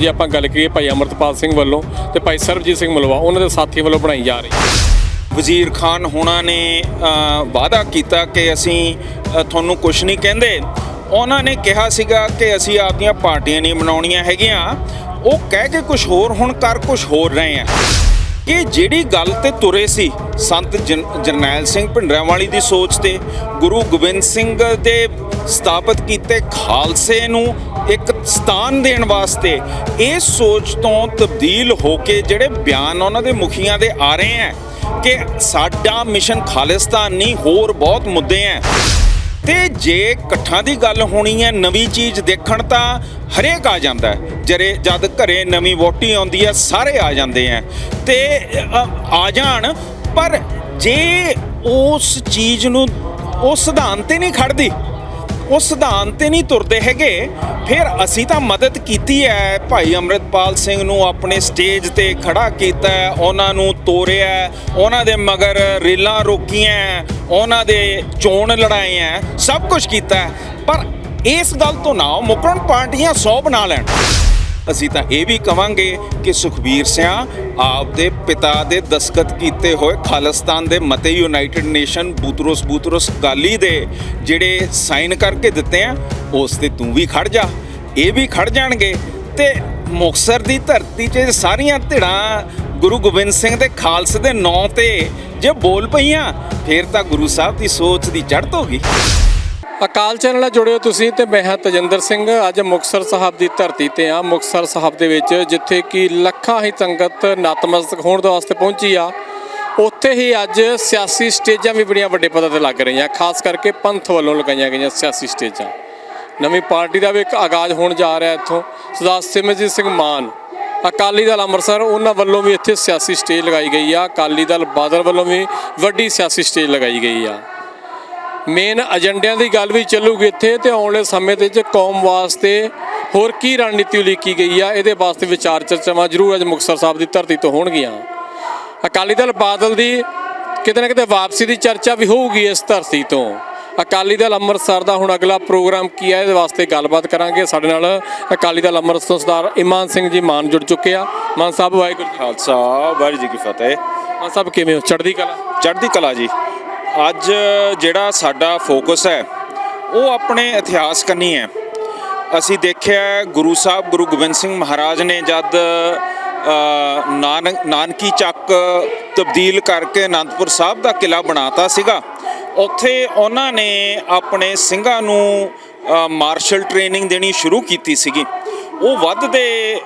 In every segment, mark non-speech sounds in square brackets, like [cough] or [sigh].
ਜੇ ਆਪਾਂ ਗੱਲ ਕਰੀਏ ਭਾਈ ਅਮਰਤਪਾਲ ਸਿੰਘ ਵੱਲੋਂ ਤੇ ਭਾਈ ਸਰਬਜੀਤ ਸਿੰਘ ਮਲਵਾ, ਉਹਨਾਂ ਦੇ ਸਾਥੀ ਵੱਲੋਂ ਬਣਾਈ ਜਾ ਰਹੀ ਵਜ਼ੀਰ ਖਾਨ ਹੋਣਾ ਨੇ ਵਾਅਦਾ ਕੀਤਾ ਕਿ ਅਸੀਂ ਤੁਹਾਨੂੰ ਕੁਝ ਨਹੀਂ ਕਹਿੰਦੇ। ਉਹਨਾਂ ਨੇ ਕਿਹਾ ਸੀਗਾ ਕਿ ਅਸੀਂ ਆਪਦੀਆਂ ਪਾਰਟੀਆਂ ਨਹੀਂ ਬਣਾਉਣੀਆਂ ਹੈਗੀਆਂ। ਉਹ ਕਹਿ ਕੇ ਕੁਝ ਹੋਰ, ਹੁਣ ਕਰ ਕੁਝ ਹੋਰ ਰਹੇ ਆ। ਕਿ ਜਿਹੜੀ ਗੱਲ ਤੇ ਤੁਰੇ ਸੀ ਸੰਤ ਜਨ- ਜਰਨੈਲ ਸਿੰਘ ਭਿੰਡਰਾਂਵਾਲੀ ਦੀ ਸੋਚ ਤੇ, ਗੁਰੂ ਗੋਬਿੰਦ ਸਿੰਘ ਦੇ ਸਥਾਪਿਤ ਕੀਤੇ ਖਾਲਸੇ ਨੂੰ ਇੱਕ ਸਥਾਨ ਦੇਣ ਵਾਸਤੇ ਇਸ ਸੋਚ ਤੋਂ ਤਬਦੀਲ ਹੋ ਕੇ ਜਿਹੜੇ ਬਿਆਨ ਉਹਨਾਂ ਦੇ ਮੁਖੀਆਂ ਦੇ ਆ ਰਹੇ ਆ ਕਿ ਸਾਡਾ ਮਿਸ਼ਨ ਖਾਲਿਸਤਾਨ ਨਹੀਂ ਹੋਰ ਬਹੁਤ ਮੁੱਦੇ ਆ ਤੇ ਜੇ ਇਕੱਠਾਂ ਦੀ ਗੱਲ ਹੋਣੀ ਹੈ ਨਵੀਂ ਚੀਜ਼ ਦੇਖਣ ਤਾਂ ਹਰੇਕ ਆ ਜਾਂਦਾ ਹੈ। ਜਰੇ ਜਦ ਘਰੇ ਨਵੀਂ ਵੋਟੀ ਆਉਂਦੀ ਹੈ, ਸਾਰੇ ਆ ਜਾਂਦੇ ਆ ਤੇ ਆ ਜਾਣ, ਪਰ ਜੇ ਉਸ ਚੀਜ਼ ਨੂੰ ਉਹ ਸਿਧਾਂਤ ਤੇ ਨਹੀਂ ਖੜਦੀ ਉਹ ਸਿਧਾਂਤ ਤੇ ਨਹੀਂ ਤੁਰਦੇ ਹੈਗੇ, ਫਿਰ ਅਸੀਂ ਤਾਂ ਮਦਦ ਕੀਤੀ ਹੈ। ਭਾਈ ਅੰਮ੍ਰਿਤਪਾਲ ਸਿੰਘ ਨੂੰ ਆਪਣੇ ਸਟੇਜ ਤੇ ਖੜਾ ਕੀਤਾ ਉਹਨਾਂ ਨੂੰ ਤੋਰਿਆ ਉਹਨਾਂ ਦੇ ਮਗਰ ਰੇਲਾਂ ਰੋਕੀਆਂ ਉਹਨਾਂ ਦੇ ਚੋਣ ਲੜਾਏ ਹੈ, ਸਭ ਕੁਝ ਕੀਤਾ ਹੈ। ਪਰ ਇਸ ਗੱਲ ਤੋਂ ਨਾ ਮੁਕਰਨ ਪਾਰਟੀਆਂ 100 ਬਣਾ ਲੈਣ ਅਸੀਂ ਤਾਂ ਇਹ ਵੀ ਕਵਾਂਗੇ ਕਿ ਸੁਖਬੀਰ ਸਿਆ ਆਪਦੇ ਪਿਤਾ ਦੇ ਦਸਖਤ ਕੀਤੇ ਹੋਏ ਖਾਲਿਸਤਾਨ ਦੇ ਮਤੇ ਯੂਨਾਈਟਿਡ ਨੇਸ਼ਨ ਬੂਤਰੋਸ ਬੂਤਰੋਸ ਗਾਲੀ ਦੇ ਜਿਹੜੇ ਸਾਈਨ ਕਰਕੇ ਦਿੱਤੇ ਆ, ਉਸ ਤੇ ਤੂੰ ਵੀ ਖੜ ਜਾ, ਇਹ ਵੀ ਖੜ ਜਾਣਗੇ ਤੇ ਮੁਕਸਰ ਦੀ ਧਰਤੀ 'ਚ ਸਾਰੀਆਂ ਧਿੜਾਂ ਗੁਰੂ ਗੋਬਿੰਦ ਸਿੰਘ ਦੇ ਖਾਲਸੇ ਦੇ ਨਾਂ ਤੇ ਜੇ ਬੋਲ ਪਈਆਂ ਫਿਰ ਤਾਂ ਗੁਰੂ ਸਾਹਿਬ ਦੀ ਸੋਚ ਦੀ ਚੜ੍ਹਤ ਹੋ ਗਈ ਅਕਾਲ ਚੈਨਲ ਨਾਲ ਜੁੜਿਓ ਤੁਸੀਂ ਤੇ ਮੈਂ ਹਾਂ ਤਜਿੰਦਰ ਸਿੰਘ। ਅੱਜ ਮੁਕਤਸਰ ਸਾਹਿਬ ਦੀ ਧਰਤੀ ਤੇ ਆ ਮੁਕਤਸਰ ਸਾਹਿਬ ਦੇ ਵਿੱਚ ਜਿੱਥੇ ਕਿ ਲੱਖਾਂ ਹੀ ਸੰਗਤ ਨਤਮਸਤਕ ਹੋਣ ਦੇ ਵਾਸਤੇ ਪਹੁੰਚੀ ਆ। ਉੱਥੇ ਹੀ ਅੱਜ ਸਿਆਸੀ ਸਟੇਜਾਂ ਵੀ ਬੜੀਆਂ ਵੱਡੇ ਪੱਧਰ ਤੇ ਲੱਗ ਰਹੀਆਂ, ਖਾਸ ਕਰਕੇ ਪੰਥ ਵੱਲੋਂ ਲਗਾਈਆਂ ਗਈਆਂ ਸਿਆਸੀ ਸਟੇਜਾਂ। ਨਵੀਂ ਪਾਰਟੀ ਦਾ ਵੀ ਇੱਕ ਆਗਾਜ਼ ਹੋਣ ਜਾ ਰਿਹਾ ਇੱਥੋਂ, ਸਰਦਾਰ ਸਿਮਰਜੀਤ ਸਿੰਘ ਮਾਨ। ਅਕਾਲੀ ਦਲ ਅੰਮ੍ਰਿਤਸਰ, ਉਹਨਾਂ ਵੱਲੋਂ ਵੀ ਇੱਥੇ ਸਿਆਸੀ ਸਟੇਜ ਲਗਾਈ ਗਈ ਆ। ਅਕਾਲੀ ਦਲ ਬਾਦਲ ਵੱਲੋਂ ਵੀ ਵੱਡੀ ਸਿਆਸੀ ਸਟੇਜ ਲਗਾਈ ਗਈ ਆ। ਮੇਨ ਏਜੰਡਿਆਂ ਦੀ ਗੱਲ ਵੀ ਚੱਲੂਗੀ ਇੱਥੇ ਤੇ ਆਉਣ ਵਾਲੇ ਸਮੇਂ ਦੇ ਵਿੱਚ ਕੌਮ ਵਾਸਤੇ ਹੋਰ ਕੀ ਰਣਨੀਤੀ ਉਲੀਕੀ ਗਈ ਆ, ਇਹਦੇ ਵਾਸਤੇ ਵਿਚਾਰ ਚਰਚਾਵਾਂ ਜ਼ਰੂਰ ਅੱਜ ਮੁਕਤਸਰ ਸਾਹਿਬ ਦੀ ਧਰਤੀ ਤੋਂ ਹੋਣਗੀਆਂ। ਅਕਾਲੀ ਦਲ ਬਾਦਲ ਦੀ ਕਿਤੇ ਨਾ ਕਿਤੇ ਵਾਪਸੀ ਦੀ ਚਰਚਾ ਵੀ ਹੋਊਗੀ ਇਸ ਧਰਤੀ ਤੋਂ। ਅਕਾਲੀ ਦਲ ਅੰਮ੍ਰਿਤਸਰ ਦਾ ਹੁਣ ਅਗਲਾ ਪ੍ਰੋਗਰਾਮ ਕੀ ਹੈ ਇਹਦੇ ਵਾਸਤੇ ਗੱਲਬਾਤ ਕਰਾਂਗੇ। ਸਾਡੇ ਨਾਲ ਅਕਾਲੀ ਦਲ ਅੰਮ੍ਰਿਤਸਰ ਤੋਂ ਸਰਦਾਰ ਇਮਾਨ ਸਿੰਘ ਜੀ ਮਾਨ ਜੁੜ ਚੁੱਕੇ ਆ। ਮਾਨ ਸਾਹਿਬ ਵਾਹਿਗੁਰੂ ਜੀ ਖਾਲਸਾ। ਵਾਹਿਗੁਰੂ ਜੀ ਕੀ ਫਤਿਹ। ਮਾਨ ਸਾਹਿਬ ਕਿਵੇਂ ਹੋ? ਚੜ੍ਹਦੀ ਕਲਾ? ਚੜ੍ਹਦੀ ਕਲਾ ਜੀ। ਅੱਜ ਜਿਹੜਾ ਸਾਡਾ ਫੋਕਸ ਹੈ ਉਹ ਆਪਣੇ ਇਤਿਹਾਸ ਕੰਨੀ ਹੈ। ਅਸੀਂ ਦੇਖਿਆ ਗੁਰੂ ਸਾਹਿਬ ਗੁਰੂ ਗੋਬਿੰਦ ਸਿੰਘ ਮਹਾਰਾਜ ਨੇ ਜਦ ਨਾਨਕ ਨਾਨਕੀ ਚੱਕ ਤਬਦੀਲ ਕਰਕੇ ਅਨੰਦਪੁਰ ਸਾਹਿਬ ਦਾ ਕਿਲਾ ਬਣਾਤਾ ਸੀਗਾ ਉੱਥੇ ਉਹਨਾਂ ਨੇ ਆਪਣੇ ਸਿੰਘਾਂ ਨੂੰ ਮਾਰਸ਼ਲ ਟ੍ਰੇਨਿੰਗ ਦੇਣੀ ਸ਼ੁਰੂ ਕੀਤੀ ਸੀਗੀ। ਉਹ ਵੱਧਦੇ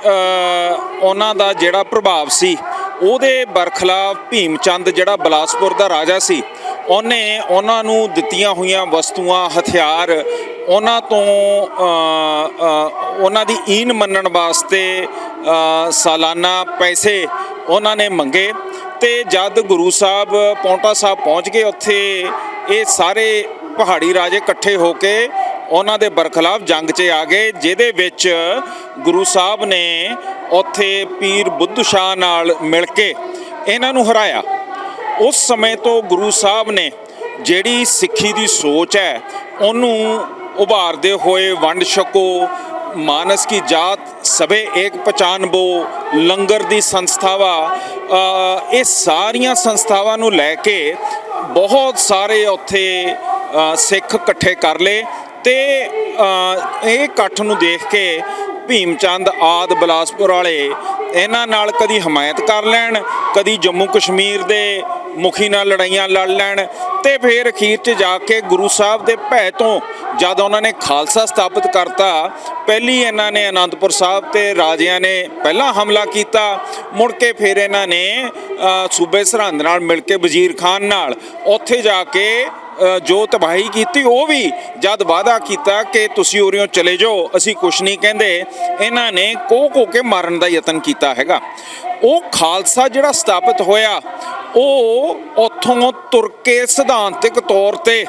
ਉਹਨਾਂ ਦਾ ਜਿਹੜਾ ਪ੍ਰਭਾਵ ਸੀ, ਉਹਦੇ ਬਰਖਲਾਫ ਭੀਮ ਚੰਦ ਜਿਹੜਾ ਬਲਾਸਪੁਰ ਦਾ ਰਾਜਾ ਸੀ, ਉਹਨੇ ਉਹਨਾਂ ਨੂੰ ਦਿੱਤੀਆਂ ਹੋਈਆਂ ਵਸਤੂਆਂ, ਹਥਿਆਰ, ਉਹਨਾਂ ਤੋਂ ਉਹਨਾਂ ਦੀ ਈਨ ਮੰਨਣ ਵਾਸਤੇ ਸਾਲਾਨਾ ਪੈਸੇ ਉਹਨਾਂ ਨੇ ਮੰਗੇ। ਤੇ ਜਦ ਗੁਰੂ ਸਾਹਿਬ, ਪੌਂਟਾ ਸਾਹਿਬ ਪਹੁੰਚ ਗਏ ਉੱਥੇ, ਇਹ ਸਾਰੇ ਪਹਾੜੀ ਰਾਜੇ ਇਕੱਠੇ ਹੋ ਕੇ ਉਹਨਾਂ ਦੇ ਬਰਖਲਾਫ ਜੰਗ 'ਚ ਆ ਗਏ, ਜਿਹਦੇ ਵਿੱਚ ਗੁਰੂ ਸਾਹਿਬ ਨੇ ਉੱਥੇ ਪੀਰ ਬੁੱਧ ਸ਼ਾਹ ਨਾਲ ਮਿਲ ਕੇ ਇਹਨਾਂ ਨੂੰ ਹਰਾਇਆ। ਉਸ ਸਮੇਂ ਤੋਂ ਗੁਰੂ ਸਾਹਿਬ ਨੇ ਜਿਹੜੀ ਸਿੱਖੀ ਦੀ ਸੋਚ ਹੈ, ਉਹਨੂੰ ਉਭਾਰਦੇ ਹੋਏ ਵੰਡ ਛਕੋ ਮਾਨਸ ਕੀ ਜਾਤ ਸਭੇ ਏਕ ਪਛਾਨਬੋ ਲੰਗਰ ਦੀ ਸੰਸਥਾਵਾ ਇਹ ਸਾਰੀਆਂ ਸੰਸਥਾਵਾਂ ਨੂੰ ਲੈ ਕੇ ਬਹੁਤ ਸਾਰੇ ਉੱਥੇ ਸਿੱਖ ਇਕੱਠੇ ਕਰ ਲਏ ਤੇ ਇਹ ਇਕੱਠ ਨੂੰ ਦੇਖ ਕੇ ਭੀਮ ਚੰਦ ਆਦ ਬਲਾਸਪੁਰ ਵਾਲੇ ਇਹਨਾਂ ਨਾਲ ਕਦੀ ਹਮਾਇਤ ਕਰ ਲੈਣ, ਕਦੀ ਜੰਮੂ ਕਸ਼ਮੀਰ ਦੇ ਮੁਖੀ ਨਾਲ ਲੜਾਈਆਂ ਲੜ ਲੈਣ ਤੇ ਫਿਰ ਅਖੀਰ 'ਚ ਜਾ ਕੇ ਗੁਰੂ ਸਾਹਿਬ ਦੇ ਭੈ ਤੋਂ ਜਦ ਉਹਨਾਂ ਨੇ ਖਾਲਸਾ ਸਥਾਪਿਤ ਕਰਤਾ, ਪਹਿਲੀ ਇਹਨਾਂ ਨੇ ਆਨੰਦਪੁਰ ਸਾਹਿਬ ਤੇ ਰਾਜਿਆਂ ਨੇ ਪਹਿਲਾਂ ਹਮਲਾ ਕੀਤਾ, ਮੁੜ ਕੇ ਫਿਰ ਇਹਨਾਂ ਨੇ ਸੂਬੇ ਸਰਹੰਦ ਨਾਲ ਮਿਲ ਕੇ ਵਜ਼ੀਰ ਖਾਨ ਨਾਲ ਉੱਥੇ ਜਾ ਕੇ ਜੋ ਤਬਾਹੀ ਕੀਤੀ, ਉਹ ਵੀ ਜਦ ਵਾਅਦਾ ਕੀਤਾ ਕਿ ਤੁਸੀਂ ਉਰਿਓਂ ਚਲੇ ਜਾਓ, ਅਸੀਂ ਕੁਛ ਨਹੀਂ ਕਹਿੰਦੇ। ਇਹਨਾਂ ਨੇ ਕੋਹ ਕੋ ਕੇ ਮਾਰਨ ਦਾ ਯਤਨ ਕੀਤਾ ਹੈਗਾ। ਉਹ ਖਾਲਸਾ ਜਿਹੜਾ ਸਥਾਪਿਤ ਹੋਇਆ, ਉਹ ਉੱਥੋਂ ਤੁਰ ਕੇ ਸਿਧਾਂਤਿਕ ਤੌਰ ਤੇ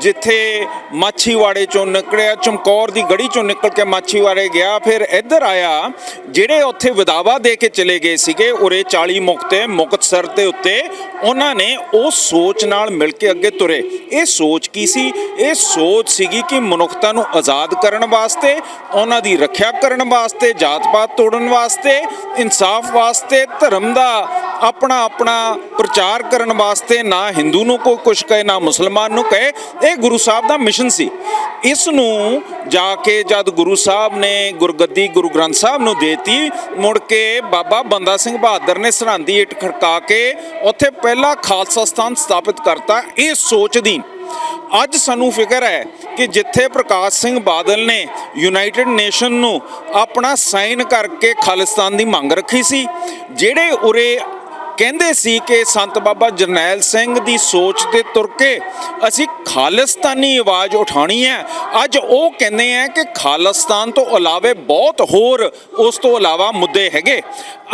ਜਿੱਥੇ ਮਾਛੀਵਾੜੇ ਚੋਂ ਨਿਕਲਿਆ, ਚਮਕੌਰ ਦੀ ਗੜੀ ਚੋਂ ਨਿਕਲ ਕੇ ਮਾਛੀਵਾੜੇ ਗਿਆ, ਫਿਰ ਇੱਧਰ ਆਇਆ, ਜਿਹੜੇ ਉੱਥੇ ਵਿਦਾਵਾ ਦੇ ਕੇ ਚਲੇ ਗਏ ਸੀਗੇ, ਉਰੇ 40 ਮੁਕਤੇ ਮੁਕਤਸਰ ਦੇ ਉੱਤੇ, ਉਹਨਾਂ ਨੇ ਉਹ ਸੋਚ ਨਾਲ ਮਿਲ ਕੇ ਅੱਗੇ ਤੁਰੇ। ਇਹ ਸੋਚ ਕੀ ਸੀ? ਇਹ ਸੋਚ ਸੀਗੀ ਕਿ ਮਨੁੱਖਤਾ ਨੂੰ ਆਜ਼ਾਦ ਕਰਨ ਵਾਸਤੇ, ਉਹਨਾਂ ਦੀ ਰੱਖਿਆ ਕਰਨ ਵਾਸਤੇ, ਜਾਤ-ਪਾਤ ਤੋੜਨ ਵਾਸਤੇ, ਇਨਸਾਫ ਵਾਸਤੇ, ਧਰਮ ਦਾ ਆਪਣਾ ਆਪਣਾ ਪ੍ਰਚਾਰ ਕਰਨ ਵਾਸਤੇ, ਨਾ ਹਿੰਦੂ ਨੂੰ ਕੋਈ ਕੁਝ ਕਹੇ, ਨਾ ਮੁਸਲਮਾਨ ਨੂੰ ਕਹੇ ਇਹ ਗੁਰੂ ਸਾਹਿਬ ਦਾ ਮਿਸ਼ਨ ਸੀ। ਇਸ ਨੂੰ ਜਾ ਕੇ ਜਦ ਗੁਰੂ ਸਾਹਿਬ ਨੇ ਗੁਰਗੱਦੀ ਗੁਰੂ ਗ੍ਰੰਥ ਸਾਹਿਬ ਨੂੰ ਦੇਤੀ, ਮੁੜ ਕੇ ਬਾਬਾ ਬੰਦਾ ਸਿੰਘ ਬਹਾਦਰ ਨੇ ਸਰਹੰਦੀ ਇੱਟ ਖੜਕਾ ਕੇ ਉੱਥੇ ਪਹਿਲਾ ਖਾਲਸਾ ਸਥਾਨ ਸਥਾਪਿਤ ਕਰਤਾ। ਇਹ ਸੋਚ ਦੀ ਅੱਜ ਸਾਨੂੰ ਫਿਕਰ ਹੈ ਕਿ ਜਿੱਥੇ ਪ੍ਰਕਾਸ਼ ਸਿੰਘ ਬਾਦਲ ਨੇ ਯੂਨਾਈਟਿਡ ਨੇਸ਼ਨ ਨੂੰ ਆਪਣਾ ਸਾਈਨ ਕਰਕੇ ਖਾਲਿਸਤਾਨ ਦੀ ਮੰਗ ਰੱਖੀ ਸੀ, ਜਿਹੜੇ ਉਰੇ ਕਹਿੰਦੇ ਸੀ ਕਿ ਸੰਤ ਬਾਬਾ ਜਰਨੈਲ ਸਿੰਘ ਦੀ ਸੋਚ ਤੇ ਤੁਰ ਕੇ ਅਸੀਂ ਖਾਲਿਸਤਾਨੀ ਆਵਾਜ਼ ਉਠਾਣੀ ਹੈ। ਅੱਜ ਉਹ ਕਹਿੰਦੇ ਆ ਕਿ ਖਾਲਿਸਤਾਨ ਤੋਂ ਇਲਾਵੇ ਬਹੁਤ ਹੋਰ ਉਸ ਤੋਂ ਇਲਾਵਾ ਮੁੱਦੇ ਹੈਗੇ।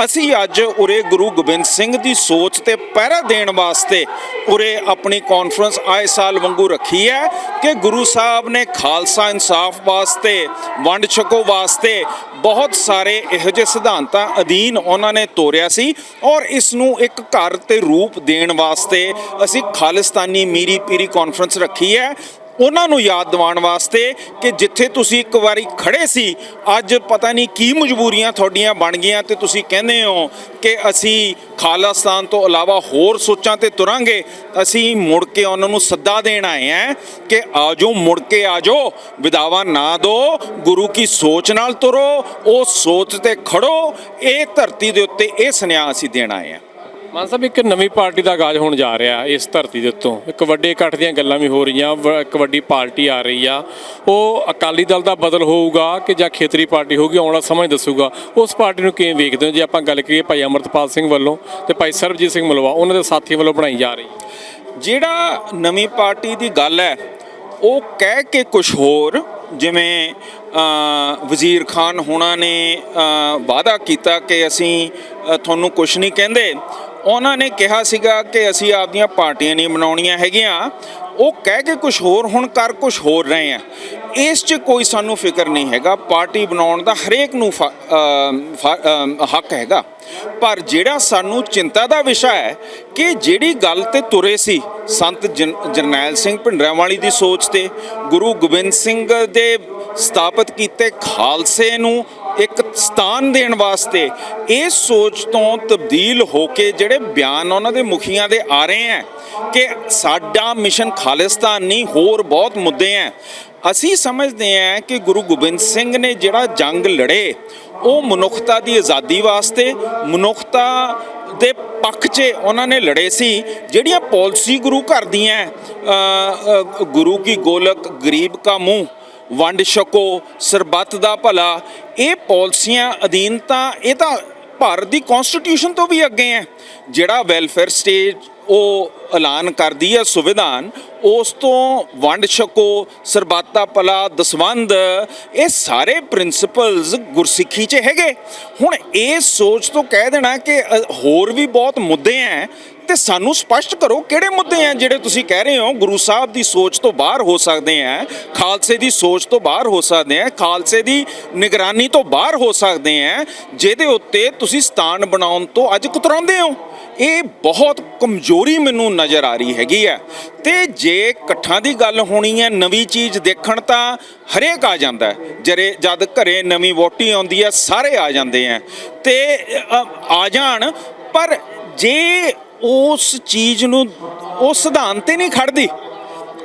ਅਸੀਂ ਅੱਜ ਉਰੇ ਗੁਰੂ ਗੋਬਿੰਦ ਸਿੰਘ ਦੀ ਸੋਚ ਤੇ ਪਹਿਰਾ ਦੇਣ ਵਾਸਤੇ ਉਰੇ ਆਪਣੀ ਕਾਨਫਰੰਸ ਆਏ ਸਾਲ ਵਾਂਗੂ ਰੱਖੀ ਹੈ ਕਿ ਗੁਰੂ ਸਾਹਿਬ ਨੇ ਖਾਲਸਾ ਇਨਸਾਫ ਵਾਸਤੇ, ਵੰਡ ਛਕੋ ਵਾਸਤੇ ਬਹੁਤ ਸਾਰੇ ਇਹੋ ਜਿਹੇ ਸਿਧਾਂਤਾਂ ਅਧੀਨ ਉਹਨਾਂ ਨੇ ਤੋਰਿਆ ਸੀ ਔਰ ਇਸ ਨੂੰ ਇੱਕ ਘਰ ਤੇ ਰੂਪ ਦੇਣ ਵਾਸਤੇ ਅਸੀਂ ਖਾਲਿਸਤਾਨੀ ਮੀਰੀ ਪੀਰੀ ਕਾਨਫਰੰਸ ਰੱਖੀ ਹੈ। ਉਹਨਾਂ ਨੂੰ ਯਾਦ ਦਿਵਾਉਣ ਵਾਸਤੇ ਕਿ ਜਿੱਥੇ ਤੁਸੀਂ ਇੱਕ ਵਾਰੀ ਖੜੇ ਸੀ, ਅੱਜ ਪਤਾ ਨਹੀਂ ਕੀ ਮਜਬੂਰੀਆਂ ਤੁਹਾਡੀਆਂ ਬਣ ਗਈਆਂ ਤੇ ਤੁਸੀਂ ਕਹਿੰਦੇ ਹੋ ਕਿ ਅਸੀਂ ਖਾਲਿਸਤਾਨ ਤੋਂ ਇਲਾਵਾ ਹੋਰ ਸੋਚਾਂ ਤੇ ਤੁਰਾਂਗੇ। ਅਸੀਂ ਮੁੜ ਕੇ ਉਹਨਾਂ ਨੂੰ ਸੱਦਾ ਦੇਣ ਆਏ ਆ ਕਿ ਆਜੋ, ਮੁੜ ਕੇ ਆਜੋ, ਵਿਦਾਵਾ ਨਾ ਦੋ ਗੁਰੂ ਕੀ ਸੋਚ ਨਾਲ ਤੁਰੋ, ਉਹ ਸੋਚ ਤੇ ਖੜੋ, ਇਹ ਧਰਤੀ ਦੇ ਉੱਤੇ ਇਹ ਸੁਨੇਹਾ ਅਸੀਂ ਦੇਣ ਆਏ ਆ ਮਾਨ ਸਾਹਿਬ ਇੱਕ ਨਵੀਂ ਪਾਰਟੀ ਦਾ ਆਗਾਜ਼ ਹੋਣ ਜਾ ਰਿਹਾ ਇਸ ਧਰਤੀ ਦੇ ਉੱਤੋਂ। ਇੱਕ ਵੱਡੇ ਇਕੱਠ ਦੀਆਂ ਗੱਲਾਂ ਵੀ ਹੋ ਰਹੀਆਂ ਵ- ਇੱਕ ਵੱਡੀ ਪਾਰਟੀ ਆ ਰਹੀ ਆ। ਉਹ ਅਕਾਲੀ ਦਲ ਦਾ ਬਦਲ ਹੋਊਗਾ ਕਿ ਜਾਂ ਖੇਤਰੀ ਪਾਰਟੀ ਹੋਊਗੀ ਆਉਣ ਵਾਲਾ ਸਮਾਂ ਹੀ ਦੱਸੂਗਾ। ਉਸ ਪਾਰਟੀ ਨੂੰ ਕਿਵੇਂ ਵੇਖਦੇ ਹੋ? ਜੇ ਆਪਾਂ ਗੱਲ ਕਰੀਏ ਭਾਈ ਅਮਰਤਪਾਲ ਸਿੰਘ ਵੱਲੋਂ ਤੇ ਭਾਈ ਸਰਬਜੀਤ ਸਿੰਘ ਮਲਵਾ ਉਹਨਾਂ ਦੇ ਸਾਥੀ ਵੱਲੋਂ ਬਣਾਈ ਜਾ ਰਹੀ ਜਿਹੜਾ ਨਵੀਂ ਪਾਰਟੀ ਦੀ ਗੱਲ ਹੈ ਉਹ ਕਹਿ ਕੇ ਕੁਝ ਹੋਰ ਜਿਵੇਂ ਅ, ਵਜ਼ੀਰ ਖਾਨ ਹੋਣਾ ਨੇ ਅ, ਵਾਅਦਾ ਕੀਤਾ ਕਿ ਅਸੀਂ ਅ, ਤੁਹਾਨੂੰ ਕੁਝ ਨਹੀਂ ਕਹਿੰਦੇ। ਉਹਨਾਂ ਨੇ ਕਿਹਾ ਸੀਗਾ ਕਿ ਅਸੀਂ ਆਪਦੀਆਂ ਪਾਰਟੀਆਂ ਨਹੀਂ ਬਣਾਉਣੀਆਂ ਹੈਗੀਆਂ। ਉਹ ਕਹਿ ਕੇ ਕੁਝ ਹੋਰ, ਹੁਣ ਕਰ ਕੁਝ ਹੋਰ ਰਹੇ ਆ। ਇਸ 'ਚ ਕੋਈ ਸਾਨੂੰ ਫਿਕਰ ਨਹੀਂ ਹੈਗਾ। ਪਾਰਟੀ ਬਣਾਉਣ ਦਾ ਹਰੇਕ ਨੂੰ ਫ- ਹੱਕ ਹੈਗਾ। ਪਰ ਜਿਹੜਾ ਸਾਨੂੰ ਚਿੰਤਾ ਦਾ ਵਿਸ਼ਾ ਹੈ ਕਿ ਜਿਹੜੀ ਗੱਲ ਤੇ ਤੁਰੇ ਸੀ ਸੰਤ ਜਰਨੈਲ ਸਿੰਘ ਭਿੰਡਰਾਂਵਾਲੀ ਦੀ ਸੋਚ ਤੇ, ਗੁਰੂ ਗੋਬਿੰਦ ਸਿੰਘ ਦੇ ਸਥਾਪਿਤ ਕੀਤੇ ਖਾਲਸੇ ਨੂੰ ਇੱਕ ਸਥਾਨ ਦੇਣ ਵਾਸਤੇ ਇਸ ਸੋਚ ਤੋਂ ਤਬਦੀਲ ਹੋ ਕੇ ਜਿਹੜੇ ਬਿਆਨ ਉਹਨਾਂ ਦੇ ਮੁਖੀਆਂ ਦੇ ਆ ਰਹੇ ਹੈ ਕਿ ਸਾਡਾ ਮਿਸ਼ਨ ਖਾਲਿਸਤਾਨ ਨਹੀਂ, ਹੋਰ ਬਹੁਤ ਮੁੱਦੇ ਹੈ। ਅਸੀਂ ਸਮਝਦੇ ਹਾਂ ਕਿ ਗੁਰੂ ਗੋਬਿੰਦ ਸਿੰਘ ਨੇ ਜਿਹੜਾ ਜੰਗ ਲੜੇ, ਉਹ ਮਨੁੱਖਤਾ ਦੀ ਆਜ਼ਾਦੀ ਵਾਸਤੇ, ਮਨੁੱਖਤਾ ਦੇ ਪੱਖ 'ਚ ਉਹਨਾਂ ਨੇ ਲੜੇ ਸੀ, ਜਿਹੜੀਆਂ ਪਾਲਿਸੀ ਗੁਰੂ ਘਰ ਦੀਆਂ ਗੁਰੂ ਕੀ ਗੋਲਕ, ਗਰੀਬ ਕਾ ਮੂੰਹ, ਵੰਡ ਛਕੋ, ਸਰਬੱਤ ਦਾ ਭਲਾ, ਇਹ ਪਾਲਿਸੀਆਂ ਅਧੀਨ ਤਾਂ ਇਹ ਤਾਂ ਭਾਰਤ ਦੀ ਕਨਸਟੀਟਿਊਸ਼ਨ ਤੋਂ ਵੀ ਅੱਗੇ ਹੈ, ਜਿਹੜਾ ਵੈਲਫੇਅਰ ਸਟੇਜ ਉਹ ਐਲਾਨ ਕਰਦੀ ਹੈ ਸੰਵਿਧਾਨ, ਉਸ ਤੋਂ ਵੰਡ ਛਕੋ, ਸਰਬਾਤਾ ਪਲਾ ਭਲਾ ਦਸਵੰਦ, ਇਹ ਸਾਰੇ ਪ੍ਰਿੰਸੀਪਲਸ ਗੁਰਸਿੱਖੀ 'ਚ ਹੈਗੇ। ਹੁਣ ਇਹ ਸੋਚ ਤੋਂ ਕਹਿ ਦੇਣਾ ਕਿ ਹੋਰ ਵੀ ਬਹੁਤ ਮੁੱਦੇ ਹੈ ਤੇ ਸਾਨੂੰ ਸਪਸ਼ਟ ਕਰੋ ਕਿਹੜੇ ਮੁੱਦੇ ਆ ਜਿਹੜੇ ਤੁਸੀਂ ਕਹਿ ਰਹੇ ਹੋ, ਗੁਰੂ ਸਾਹਿਬ ਦੀ ਸੋਚ ਤੋਂ ਬਾਹਰ ਹੋ ਸਕਦੇ ਆ ਖਾਲਸੇ ਦੀ ਸੋਚ ਤੋਂ ਬਾਹਰ ਹੋ ਸਕਦੇ ਆ ਖਾਲਸੇ ਦੀ ਨਿਗਰਾਨੀ ਤੋਂ ਬਾਹਰ ਹੋ ਸਕਦੇ ਆ ਜਿਹਦੇ ਉੱਤੇ ਤੁਸੀਂ ਸਥਾਨ ਬਣਾਉਣ ਤੋਂ ਅੱਜ ਕੁਤਰਾਉਂਦੇ ਹੋ। ਇਹ ਬਹੁਤ ਕਮਜ਼ੋਰੀ ਮੈਨੂੰ ਨਜ਼ਰ ਆ ਰਹੀ ਹੈਗੀ ਆ ਤੇ ਜੇ ਇਕੱਠਾਂ ਦੀ ਗੱਲ ਹੋਣੀ ਹੈ ਨਵੀਂ ਚੀਜ਼ ਦੇਖਣ ਤਾਂ ਹਰੇਕ ਆ ਜਾਂਦਾ ਹੈ। ਜਰੇ ਜਦ ਘਰੇ ਨਵੀਂ ਵੋਟੀ ਆਉਂਦੀ ਹੈ, ਸਾਰੇ ਆ ਜਾਂਦੇ ਆ ਤੇ ਆ ਜਾਣ, ਪਰ ਜੇ ਉਸ ਚੀਜ਼ ਨੂੰ ਉਹ ਸਿਧਾਂਤ ਤੇ ਨਹੀਂ ਖੜਦੀ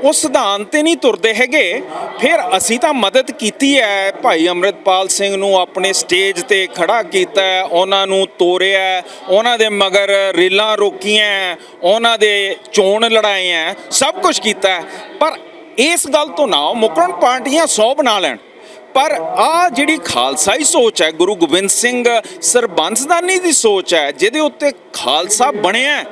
ਉਹ ਸਿਧਾਂਤ ਤੇ ਨਹੀਂ ਤੁਰਦੇ ਹੈਗੇ। ਫਿਰ ਅਸੀਂ ਤਾਂ ਮਦਦ ਕੀਤੀ ਹੈ। ਭਾਈ ਅੰਮ੍ਰਿਤਪਾਲ ਸਿੰਘ ਨੂੰ ਆਪਣੇ ਸਟੇਜ ਤੇ ਖੜਾ ਕੀਤਾ ਉਹਨਾਂ ਨੂੰ ਤੋਰਿਆ ਉਹਨਾਂ ਦੇ ਮਗਰ ਰੀਲਾਂ ਰੋਕੀਆਂ ਉਹਨਾਂ ਦੇ ਚੋਣ ਲੜਾਈਆਂ ਸਭ ਕੁਝ ਕੀਤਾ ਪਰ ਇਸ ਗੱਲ ਤੋਂ ਨਾ ਮੁਕਰਨ ਪਾਰਟੀਆਂ 100 ਬਣਾ ਲੈਣ। ਪਰ ਆ ਜਿਹੜੀ ਖਾਲਸਾਈ ਸੋਚ ਹੈ, ਗੁਰੂ ਗੋਬਿੰਦ ਸਿੰਘ ਸਰਬੰਸਦਾਨੀ ਦੀ ਸੋਚ ਹੈ, ਜਿਹਦੇ ਉੱਤੇ ਖਾਲਸਾ ਬਣਿਆ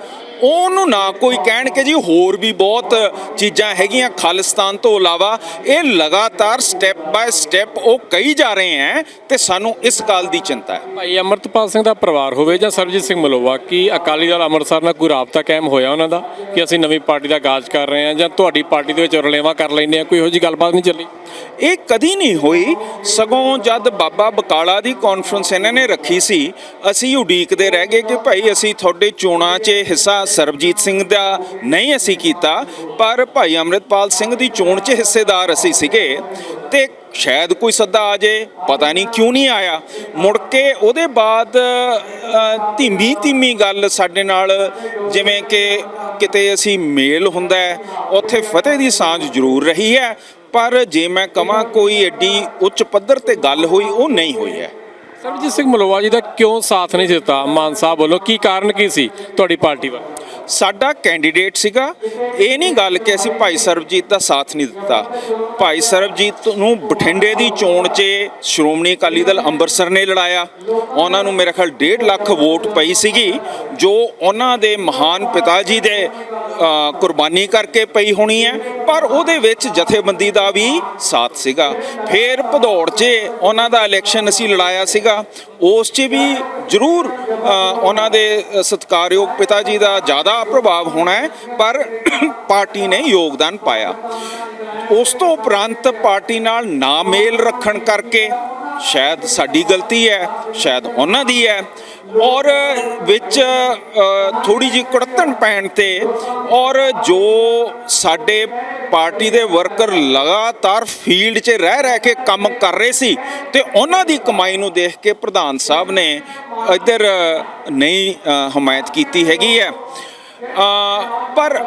ਉਹਨੂੰ ਨਾ ਕੋਈ ਕਹਿਣ ਕਿ ਜੀ ਹੋਰ ਵੀ ਬਹੁਤ ਚੀਜ਼ਾਂ ਹੈਗੀਆਂ ਖਾਲਿਸਤਾਨ ਤੋਂ ਇਲਾਵਾ। ਇਹ ਲਗਾਤਾਰ ਸਟੈਪ ਬਾਏ ਸਟੈਪ ਉਹ ਕਹੀ ਜਾ ਰਹੇ ਹੈ ਤੇ ਸਾਨੂੰ ਇਸ ਗੱਲ ਦੀ ਚਿੰਤਾ ਹੈ ਭਾਈ ਅਮਰਤਪਾਲ ਸਿੰਘ ਦਾ ਪਰਿਵਾਰ ਹੋਵੇ ਜਾਂ ਸਰਬਜੀਤ ਸਿੰਘ ਮਲੋਵਾ ਕੀ ਅਕਾਲੀ ਦਲ ਅੰਮ੍ਰਿਤਸਰ ਨਾਲ ਕੋਈ ਰਾਬਤਾ ਕਾਇਮ ਹੋਇਆ ਉਹਨਾਂ ਦਾ? ਕਿ ਅਸੀਂ ਨਵੀਂ ਪਾਰਟੀ ਦਾ ਆਗਾਜ਼ ਕਰ ਰਹੇ ਹਾਂ ਜਾਂ ਤੁਹਾਡੀ ਪਾਰਟੀ ਦੇ ਵਿੱਚ ਰਲੇਵਾ ਕਰ ਲੈਂਦੇ ਆ ਕੋਈ ਇਹੋ ਜੀ ਗੱਲਬਾਤ ਨਹੀਂ ਚੱਲੀ? ਇਹ ਕਦੀ ਨਹੀਂ ਹੋਈ। ਸਗੋਂ ਜਦ ਬਾਬਾ ਬਕਾਲਾ ਦੀ ਕਾਨਫਰੰਸ ਇਹਨਾਂ ਨੇ ਰੱਖੀ ਸੀ ਅਸੀਂ ਉਡੀਕਦੇ ਰਹਿ ਗਏ ਕਿ ਭਾਈ ਅਸੀਂ ਤੁਹਾਡੇ ਚੋਣਾਂ 'ਚ ਹਿੱਸਾ ਸਰਬਜੀਤ ਸਿੰਘ ਦਾ ਨਹੀਂ ਅਸੀਂ ਕੀਤਾ, ਪਰ ਭਾਈ ਅੰਮ੍ਰਿਤਪਾਲ ਸਿੰਘ ਦੀ ਚੋਣ 'ਚ ਹਿੱਸੇਦਾਰ ਅਸੀਂ ਸੀਗੇ। ਤੇ ਸ਼ਾਇਦ ਕੋਈ ਸੱਦਾ ਆ ਜੇ, ਪਤਾ ਨਹੀਂ ਕਿਉਂ ਨਹੀਂ ਆਇਆ। ਮੁੜ ਕੇ ਉਹਦੇ ਬਾਅਦ ਧੀਮੀ ਧੀਮੀ ਗੱਲ ਸਾਡੇ ਨਾਲ, ਜਿਵੇਂ ਕਿ ਕਿਤੇ ਅਸੀਂ ਮੇਲ ਹੁੰਦਾ ਉੱਥੇ ਫਤਿਹ ਦੀ ਸਾਂਝ ਜ਼ਰੂਰ ਰਹੀ ਹੈ, ਪਰ ਜੇ ਮੈਂ ਕਹਾਂ ਕੋਈ ਐਡੀ ਉੱਚ ਪੱਧਰ ਤੇ ਗੱਲ ਹੋਈ, ਉਹ ਨਹੀਂ ਹੋਈ ਹੈ। ਸਰਬਜੀਤ ਸਿੰਘ ਮਲੋਆ ਜੀ ਦਾ ਕਿਉਂ ਸਾਥ ਨਹੀਂ ਦਿੱਤਾ? ਮਾਨ ਸਾਹਿਬ ਵੱਲੋਂ ਕੀ ਕਾਰਨ ਕੀ ਸੀ ਤੁਹਾਡੀ ਪਾਰਟੀ ਵੱਲ? ਸਾਡਾ ਕੈਂਡੀਡੇਟ ਸੀਗਾ। ਇਹ ਨਹੀਂ ਗੱਲ ਕਿ ਅਸੀਂ ਭਾਈ ਸਰਬਜੀਤ ਦਾ ਸਾਥ ਨਹੀਂ ਦਿੱਤਾ। ਭਾਈ ਸਰਬਜੀਤ ਨੂੰ ਬਠਿੰਡੇ ਦੀ ਚੋਣ 'ਚ ਸ਼੍ਰੋਮਣੀ ਅਕਾਲੀ ਦਲ ਅੰਮ੍ਰਿਤਸਰ ਨੇ ਲੜਾਇਆ। ਉਹਨਾਂ ਨੂੰ ਮੇਰੇ ਖਿਆਲ 1.5 ਲੱਖ ਵੋਟ ਪਈ ਸੀਗੀ, ਜੋ ਉਹਨਾਂ ਦੇ ਮਹਾਨ ਪਿਤਾ ਜੀ ਦੇ ਕੁਰਬਾਨੀ ਕਰਕੇ ਪਈ ਹੋਣੀ ਹੈ। ਪਰ ਉਹਦੇ ਵਿੱਚ ਜਥੇਬੰਦੀ ਦਾ ਵੀ ਸਾਥ ਸੀਗਾ। ਫਿਰ ਭਦੌੜ 'ਚ ਉਹਨਾਂ ਦਾ ਇਲੈਕਸ਼ਨ ਅਸੀਂ ਲੜਾਇਆ ਸੀਗਾ। ਉਸ 'ਚ ਵੀ ਜ਼ਰੂਰ ਉਹਨਾਂ ਦੇ ਅ, ਸਤਿਕਾਰਯੋਗ ਪਿਤਾ ਜੀ ਦਾ ਜ਼ਿਆਦਾ ਪ੍ਰਭਾਵ ਹੋਣਾ ਹੈ ਪਰ [clears throat] ਪਾਰਟੀ ਨੇ ਯੋਗਦਾਨ ਪਾਇਆ। ਉਸ ਤੋਂ ਉਪਰੰਤ ਪਾਰਟੀ ਨਾਲ ਨਾ ਮੇਲ ਰੱਖਣ ਕਰਕੇ ਸ਼ਾਇਦ ਸਾਡੀ ਗਲਤੀ ਹੈ ਸ਼ਾਇਦ ਉਹਨਾਂ ਦੀ ਹੈ ਔਰ ਵਿੱਚ ਥੋੜੀ ਜਿਹੀ ਕੁੜੱਤਣ ਪੈਣ ਤੇ ਔਰ ਜੋ ਸਾਡੇ ਪਾਰਟੀ ਦੇ ਵਰਕਰ ਲਗਾਤਾਰ ਫੀਲਡ 'ਚ ਰਹਿ ਰਹਿ ਕੇ ਕੰਮ ਕਰ ਰਹੇ ਸੀ ਤੇ ਉਹਨਾਂ ਦੀ ਕਮਾਈ ਨੂੰ ਦੇਖ ਕੇ ਪ੍ਰਧਾਨ ਸਾਹਿਬ ਨੇ ਇੱਧਰ ਨਹੀਂ ਹਮਾਇਤ ਕੀਤੀ ਹੈਗੀ ਹੈ। ਪਰ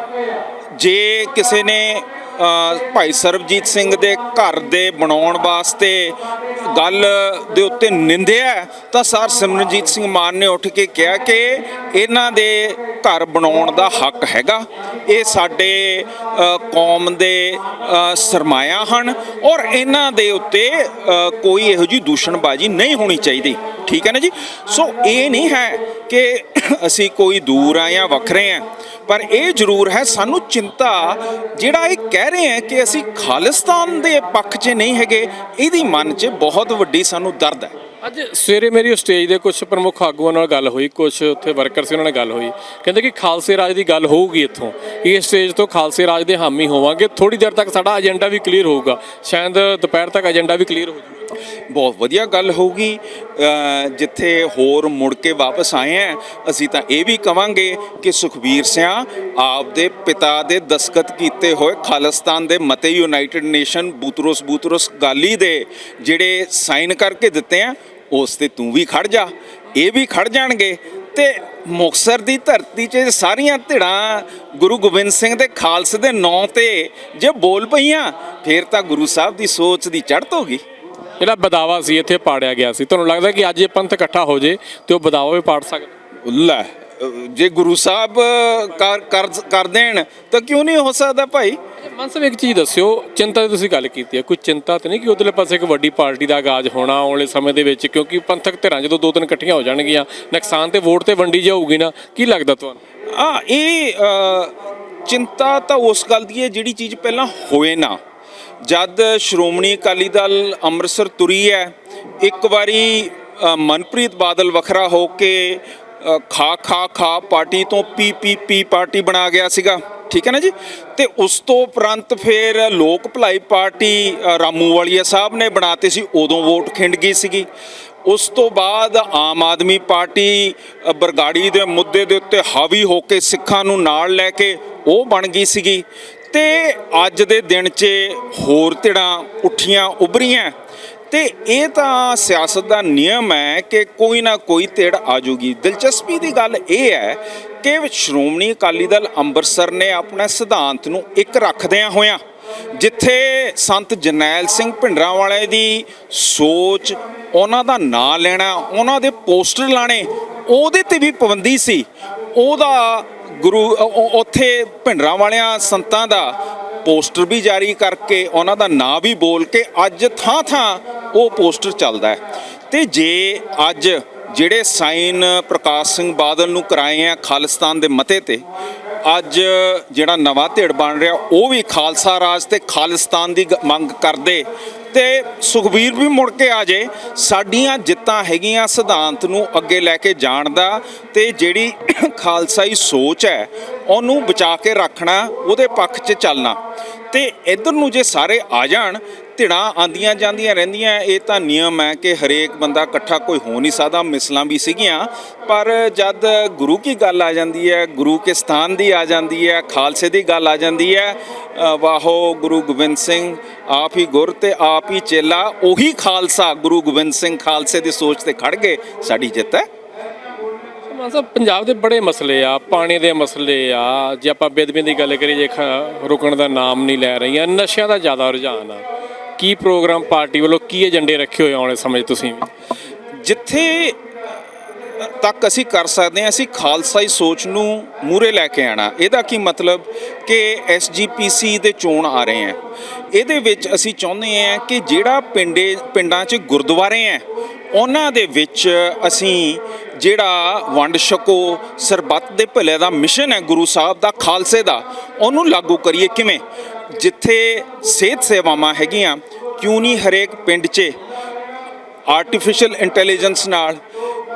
ਜੇ ਕਿਸੇ ਨੇ ਭਾਈ ਸਰਬਜੀਤ ਸਿੰਘ ਦੇ ਘਰ ਦੇ ਬਣਾਉਣ ਵਾਸਤੇ ਗੱਲ ਦੇ ਉੱਤੇ ਨਿੰਦਿਆ ਤਾਂ ਸਰ ਸਿਮਰਨਜੀਤ ਸਿੰਘ ਮਾਨ ਨੇ ਉੱਠ ਕੇ ਕਿਹਾ ਕਿ ਇਹਨਾਂ ਦੇ ਘਰ ਬਣਾਉਣ ਦਾ ਹੱਕ ਹੈਗਾ। ਇਹ ਸਾਡੇ ਕੌਮ ਦੇ ਸਰਮਾਇਆ ਹਨ ਔਰ ਇਹਨਾਂ ਦੇ ਉੱਤੇ ਕੋਈ ਇਹੋ ਜਿਹੀ ਦੂਸ਼ਣਬਾਜ਼ੀ ਨਹੀਂ ਹੋਣੀ ਚਾਹੀਦੀ। ਠੀਕ ਹੈ ਨਾ ਜੀ? ਸੋ ਇਹ ਨਹੀਂ ਹੈ ਕਿ ਅਸੀਂ ਕੋਈ ਦੂਰ ਆ ਜਾਂ ਵੱਖਰੇ ਆ, ਪਰ ਇਹ ਜ਼ਰੂਰ ਹੈ ਸਾਨੂੰ ਚਿੰਤਾ ਜਿਹੜਾ ਇਹ ਕਹਿ ਕਹਿ ਰਹੇ ਆ ਕਿ ਅਸੀਂ ਖਾਲਿਸਤਾਨ ਦੇ ਪੱਖ 'ਚ ਨਹੀਂ ਹੈਗੇ, ਇਹਦੀ ਮਨ 'ਚ ਬਹੁਤ ਵੱਡੀ ਸਾਨੂੰ ਦਰਦ ਹੈ। ਅੱਜ ਸਵੇਰੇ ਮੇਰੀ ਉਸ ਸਟੇਜ ਦੇ ਕੁਝ ਪ੍ਰਮੁੱਖ ਆਗੂਆਂ ਨਾਲ ਗੱਲ ਹੋਈ ਕੁਝ ਉੱਥੇ ਵਰਕਰ ਸੀ ਉਹਨਾਂ ਨਾਲ ਗੱਲ ਹੋਈ। ਕਹਿੰਦੇ ਕਿ ਖਾਲਸੇ ਰਾਜ ਦੀ ਗੱਲ ਹੋਊਗੀ ਇੱਥੋਂ। ਇਸ ਸਟੇਜ ਤੋਂ ਖਾਲਸੇ ਰਾਜ ਦੇ ਹਾਮੀ ਹੋਵਾਂਗੇ। ਥੋੜੀ ਦੇਰ ਤੱਕ ਸਾਡਾ ਏਜੰਡਾ ਵੀ ਕਲੀਅਰ ਹੋਊਗਾ। ਸ਼ਾਇਦ ਦੁਪਹਿਰ ਤੱਕ ਏਜੰਡਾ ਵੀ ਕਲੀਅਰ ਹੋ ਜਾਊਗਾ ਬਹੁਤ ਵਧੀਆ ਗੱਲ ਹੋਊਗੀ। ਜਿੱਥੇ ਹੋਰ ਮੁੜ ਕੇ ਵਾਪਸ ਆਏ ਆ, ਅਸੀਂ ਤਾਂ ਇਹ ਵੀ ਕਵਾਂਗੇ ਕਿ ਸੁਖਬੀਰ ਸਿਆਂ ਆਪਦੇ ਪਿਤਾ ਦੇ ਦਸਖਤ ਕੀਤੇ ਹੋਏ ਖਾਲਿਸਤਾਨ ਦੇ ਮਤੇ ਯੂਨਾਈਟਿਡ ਨੇਸ਼ਨ ਬੂਤਰੋਸ ਬੂਤਰੋਸ ਗਾਲੀ ਦੇ ਜਿਹੜੇ ਸਾਈਨ ਕਰਕੇ ਦਿੱਤੇ ਆ, ਉਸ ਤੇ ਤੂੰ ਵੀ ਖੜ ਜਾ। ਇਹ ਵੀ ਖੜ ਜਾਣਗੇ। ਤੇ ਮੁਕਸਰ ਦੀ ਧਰਤੀ 'ਚ ਸਾਰੀਆਂ ਧਿੜਾਂ ਗੁਰੂ ਗੋਬਿੰਦ ਸਿੰਘ ਦੇ ਖਾਲਸੇ ਦੇ ਨਾਂ ਤੇ ਜੇ ਬੋਲ ਪਈਆਂ, ਫੇਰ ਤਾਂ ਗੁਰੂ ਸਾਹਿਬ ਦੀ ਸੋਚ ਦੀ ਚੜ੍ਹਤ ਹੋ ਗਈ ਜਿਹੜਾ ਬਦਾਵਾ ਸੀ ਇੱਥੇ ਪਾੜਿਆ ਗਿਆ ਸੀ। ਤੁਹਾਨੂੰ ਲੱਗਦਾ ਕਿ ਅੱਜ ਇਹ ਪੰਥ ਇਕੱਠਾ ਹੋ ਜੇ ਤੇ ਉਹ ਬਦਾਵਾ ਵੀ ਪਾੜ ਸਕਦਾ? ਲੈ ਜੇ ਗੁਰੂ ਸਾਹਿਬ ਕਰ ਦੇਣ ਤਾਂ ਕਿਉਂ ਨਹੀਂ ਹੋ ਸਕਦਾ ਭਾਈ? ਮਨ ਸਾਹਿਬ ਇੱਕ ਚੀਜ਼ ਦੱਸਿਓ ਚਿੰਤਾ ਦੀ ਤੁਸੀਂ ਗੱਲ ਕੀਤੀ ਹੈ। ਕੋਈ ਚਿੰਤਾ ਤੇ ਨਹੀਂ ਕਿ ਉਧਰਲੇ ਪਾਸੇ ਇੱਕ ਵੱਡੀ ਪਾਰਟੀ ਦਾ ਆਗਾਜ਼ ਹੋਣਾ ਆਉਣ ਵਾਲੇ ਸਮੇਂ ਦੇ ਵਿੱਚ ਕਿਉਂਕਿ ਪੰਥਕ ਧਿਰਾਂ ਜਦੋਂ ਦੋ ਤਿੰਨ ਇਕੱਠੀਆਂ ਹੋ ਜਾਣਗੀਆਂ ਨੁਕਸਾਨ ਤੇ ਵੋਟ ਤੇ ਵੰਡੀ ਜਾਊਗੀ ਨਾ। ਕੀ ਲੱਗਦਾ ਤੁਹਾਨੂੰ? ਆ ਇਹ ਚਿੰਤਾ ਤਾਂ ਉਸ ਗੱਲ ਦੀ ਹੈ ਜਿਹੜੀ ਚੀਜ਼ ਪਹਿਲਾਂ ਹੋਏ ਨਾ। ਜਦ ਸ਼੍ਰੋਮਣੀ ਅਕਾਲੀ ਦਲ ਅੰਮ੍ਰਿਤਸਰ ਤੁਰੀ ਹੈ, ਇੱਕ ਵਾਰੀ ਮਨਪ੍ਰੀਤ ਬਾਦਲ ਵੱਖਰਾ ਹੋ ਕੇ ਖਾ ਖਾ ਖਾ ਪਾਰਟੀ ਤੋਂ ਪੀ ਪੀ ਪੀ ਪਾਰਟੀ ਬਣਾ ਗਿਆ ਸੀਗਾ। ਠੀਕ ਹੈ ਨਾ ਜੀ? ਤੇ ਉਸ ਤੋਂ ਉਪਰੰਤ ਫਿਰ ਲੋਕ ਭਲਾਈ ਪਾਰਟੀ ਰਾਮੂ ਵਾਲੀਆ ਸਾਹਿਬ ਨੇ ਬਣਾਤੇ ਸੀ, ਉਦੋਂ ਵੋਟ ਖਿੰਡ ਗਈ ਸੀਗੀ। ਉਸ ਤੋਂ ਬਾਅਦ ਆਮ ਆਦਮੀ ਪਾਰਟੀ ਬਰਗਾੜੀ ਦੇ ਮੁੱਦੇ ਦੇ ਉੱਤੇ ਹਾਵੀ ਹੋ ਕੇ ਸਿੱਖਾਂ ਨੂੰ ਨਾਲ ਲੈ ਕੇ ਉਹ ਬਣ ਗਈ ਸੀਗੀ। ਤੇ ਅੱਜ ਦੇ ਦਿਨ 'ਚ ਹੋਰ ਧਿਰਾਂ ਉੱਠੀਆਂ ਉਭਰੀਆਂ। ਤੇ ਇਹ ਤਾਂ ਸਿਆਸਤ ਦਾ ਨਿਯਮ ਹੈ ਕਿ ਕੋਈ ਨਾ ਕੋਈ ਧਿਰ ਆ ਜੂਗੀ ਦਿਲਚਸਪੀ ਦੀ ਗੱਲ ਇਹ ਹੈ ਕਿ ਸ਼੍ਰੋਮਣੀ ਅਕਾਲੀ ਦਲ ਅੰਮ੍ਰਿਤਸਰ ਨੇ ਆਪਣੇ ਸਿਧਾਂਤ ਨੂੰ ਇੱਕ ਰੱਖਦਿਆਂ ਹੋਇਆਂ, ਜਿੱਥੇ ਸੰਤ ਜਰਨੈਲ ਸਿੰਘ ਭਿੰਡਰਾਂ ਵਾਲੇ ਦੀ ਸੋਚ, ਉਹਨਾਂ ਦਾ ਨਾਂ ਲੈਣਾ, ਉਹਨਾਂ ਦੇ ਪੋਸਟਰ ਲਾਣੇ ਉਹਦੇ ਤੇ ਵੀ ਪਾਬੰਦੀ ਸੀ। ਉਹਦਾ ਗੁਰੂ ਉੱਥੇ ਭਿੰਡਰਾਂ ਵਾਲਿਆਂ ਸੰਤਾਂ ਦਾ ਪੋਸਟਰ ਵੀ ਜਾਰੀ ਕਰਕੇ ਉਹਨਾਂ ਦਾ ਨਾਂ ਵੀ ਬੋਲ ਕੇ ਅੱਜ ਥਾਂ ਥਾਂ ਉਹ ਪੋਸਟਰ ਚੱਲਦਾ ਹੈ। ਤੇ ਜੇ ਅੱਜ ਜਿਹੜੇ ਸਾਈਨ ਪ੍ਰਕਾਸ਼ ਸਿੰਘ ਬਾਦਲ ਨੂੰ ਕਰਾਏ ਆ ਖਾਲਿਸਤਾਨ ਦੇ ਮਤੇ ਤੇ, ਅੱਜ ਜਿਹੜਾ ਨਵਾਂ ਧਿੜ ਬਣ ਰਿਹਾ ਉਹ ਵੀ ਖਾਲਸਾ ਰਾਜ ਤੇ ਖਾਲਿਸਤਾਨ ਦੀ ਗ- ਮੰਗ ਕਰਦੇ ਤੇ ਸੁਖਬੀਰ ਵੀ ਮੁੜ ਕੇ ਆ ਜੇ, ਸਾਡੀਆਂ ਜਿੱਤਾਂ ਹੈਗੀਆਂ ਸਿਧਾਂਤ ਨੂੰ ਅੱਗੇ ਲੈ ਕੇ ਜਾਣ ਦਾ ਤੇ ਜਿਹੜੀ [coughs] ਖਾਲਸਾਈ ਸੋਚ ਹੈ, ਉਹਨੂੰ ਬਚਾ ਕੇ ਰੱਖਣਾ, ਉਹਦੇ ਪੱਖ 'ਚ ਚੱਲਣਾ। ਤੇ ਇਧਰ ਨੂੰ ਜੇ ਸਾਰੇ ਆ ਜਾਣ ਧਿੜਾਂ ਆਂਦੀਆਂ ਜਾਂਦੀਆਂ ਰਹਿੰਦੀਆਂ, ਇਹ ਤਾਂ ਨਿਯਮ ਹੈ ਕਿ ਹਰੇਕ ਬੰਦਾ ਇਕੱਠਾ ਕੋਈ ਹੋ ਨਹੀਂ ਸਕਦਾ, ਮਿਸਲਾਂ ਵੀ ਸੀਗੀਆਂ। ਪਰ ਜਦ ਗੁਰੂ ਕੀ ਗੱਲ ਆ ਜਾਂਦੀ ਹੈ, ਗੁਰੂ ਕੇ ਸਥਾਨ ਦੀ ਆ ਜਾਂਦੀ ਹੈ, ਖਾਲਸੇ ਦੀ ਗੱਲ ਆ ਜਾਂਦੀ ਹੈ ਵਾਹੋ ਗੁਰੂ ਗੋਬਿੰਦ ਸਿੰਘ, ਆਪ ਹੀ ਗੁਰ ਤੇ ਆਪ ਹੀ ਚੇਲਾ, ਉਹੀ ਖਾਲਸਾ ਗੁਰੂ ਗੋਬਿੰਦ ਸਿੰਘ ਖਾਲਸੇ ਦੀ ਸੋਚ ਤੇ ਖੜ ਗਏ, ਸਾਡੀ ਜਿੱਤ ਹੈ। ਮਾਨ ਸਾਹਿਬ, ਪੰਜਾਬ ਦੇ ਬੜੇ ਮਸਲੇ ਆ, ਪਾਣੀ ਦੇ ਮਸਲੇ ਆ, ਜੇ ਆਪਾਂ ਬੇਦਬੀ ਦੀ ਗੱਲ ਕਰੀਏ, ਜੇ ਖ- ਰੁਕਣ ਦਾ ਨਾਮ ਨਹੀਂ ਲੈ ਰਹੀਆਂ, ਨਸ਼ਿਆਂ ਦਾ ਜ਼ਿਆਦਾ ਰੁਝਾਨ ਆ। ਕੀ ਪ੍ਰੋਗਰਾਮ ਪਾਰਟੀ ਵੱਲੋਂ ਕੀ ਏਜੰਡੇ ਰੱਖੇ ਹੋਏ ਆਉਣੇ ਸਮੇਂ 'ਚ ਤੁਸੀਂ? ਜਿੱਥੇ ਤੱਕ ਅਸੀਂ ਕਰ ਸਕਦੇ ਹਾਂ, ਅਸੀਂ ਖਾਲਸਾਈ ਸੋਚ ਨੂੰ ਮੂਰੇ ਲੈ ਕੇ ਆਣਾ ਇਹਦਾ ਕੀ ਮਤਲਬ ਕਿ ਐਸਜੀਪੀਸੀ ਦੇ ਚੋਣ ਆ ਰਹੇ ਆ ਇਹਦੇ ਵਿੱਚ ਅਸੀਂ ਚਾਹੁੰਦੇ ਹਾਂ ਕਿ ਜਿਹੜਾ ਪਿੰਡੇ, ਪਿੰਡਾਂ 'ਚ ਗੁਰਦੁਆਰੇ ਆ ਉਹਨਾਂ ਦੇ ਵਿੱਚ ਅਸੀਂ ਜਿਹੜਾ ਵੰਡ ਛਕੋ, ਸਰਬੱਤ ਦੇ ਭਲੇ ਦਾ ਮਿਸ਼ਨ ਹੈ ਗੁਰੂ ਸਾਹਿਬ ਦਾ, ਖਾਲਸੇ ਦਾ, ਉਹਨੂੰ ਲਾਗੂ ਕਰੀਏ ਕਿਵੇਂ? ਜਿੱਥੇ ਸਿਹਤ ਸੇਵਾਵਾਂ ਹੈਗੀਆਂ, ਕਿਉਂ ਨਹੀਂ ਹਰੇਕ ਪਿੰਡ 'ਚ ਆਰਟੀਫੀਸ਼ੀਅਲ ਇੰਟੈਲੀਜੈਂਸ ਨਾਲ